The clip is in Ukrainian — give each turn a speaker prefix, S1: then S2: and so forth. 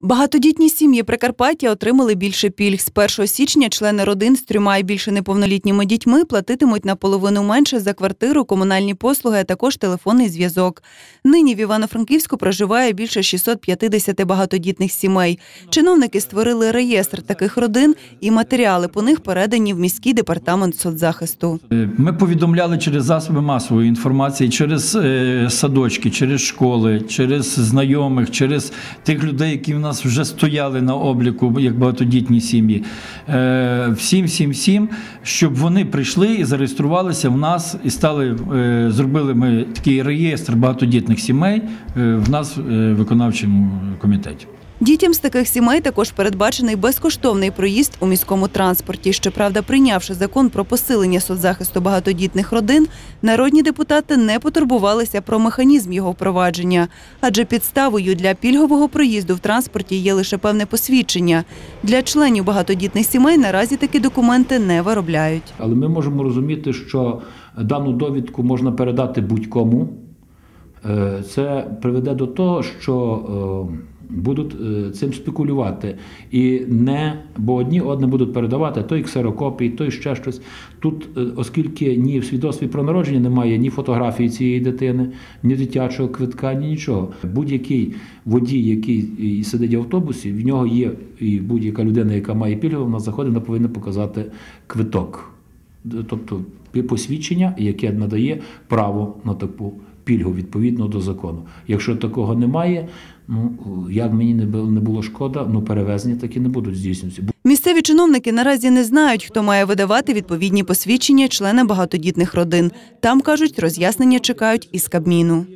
S1: Багатодітні сім'ї Прикарпаття отримали більше пільг. З 1 січня члени родин з трьома і більше неповнолітніми дітьми платитимуть наполовину менше за квартиру, комунальні послуги, а також телефонний зв'язок. Нині в Івано-Франківську проживає більше 650 багатодітних сімей. Чиновники створили реєстр таких родин, і матеріали по них передані в міський департамент соцзахисту.
S2: Е, Ми повідомляли через засоби масової інформації, через е, садочки, через школи, через знайомих, через тих людей, які в нас вже стояли на обліку як багатодітні сім'ї. Е, Всім, всім, всім, щоб вони прийшли і зареєструвалися в нас і стали, е, зробили ми такий реєстр багатодітних сімей е, в нас в виконавчому комітеті.
S1: Дітям з таких сімей також передбачений безкоштовний проїзд у міському транспорті. Щоправда, прийнявши закон про посилення соцзахисту багатодітних родин, народні депутати не потурбувалися про механізм його впровадження, адже підставою для пільгового проїзду в транспорті є лише певне посвідчення. Для членів багатодітних сімей наразі такі документи не виробляють.
S3: Але ми можемо розуміти, що дану довідку можна передати будь-кому. Е, Це приведе до того, що е, будуть е, цим спекулювати. І не, бо одні одне будуть передавати, той ксерокопій, той ще щось. Тут, е, оскільки ні в свідоцтві про народження немає ні фотографії цієї дитини, ні дитячого квитка, ні нічого. Будь-який водій, який сидить в автобусі, в нього є і будь-яка людина, яка має пільгу, вона заходить, вона повинна показати квиток. Тобто посвідчення, яке надає право на таку пільгу відповідно до закону. Якщо такого немає, ну як мені не було- шкода, ну перевезення такі не будуть здійснюватися.
S1: Місцеві чиновники наразі не знають, хто має видавати відповідні посвідчення членам багатодітних родин. Там кажуть, роз'яснення чекають із Кабміну.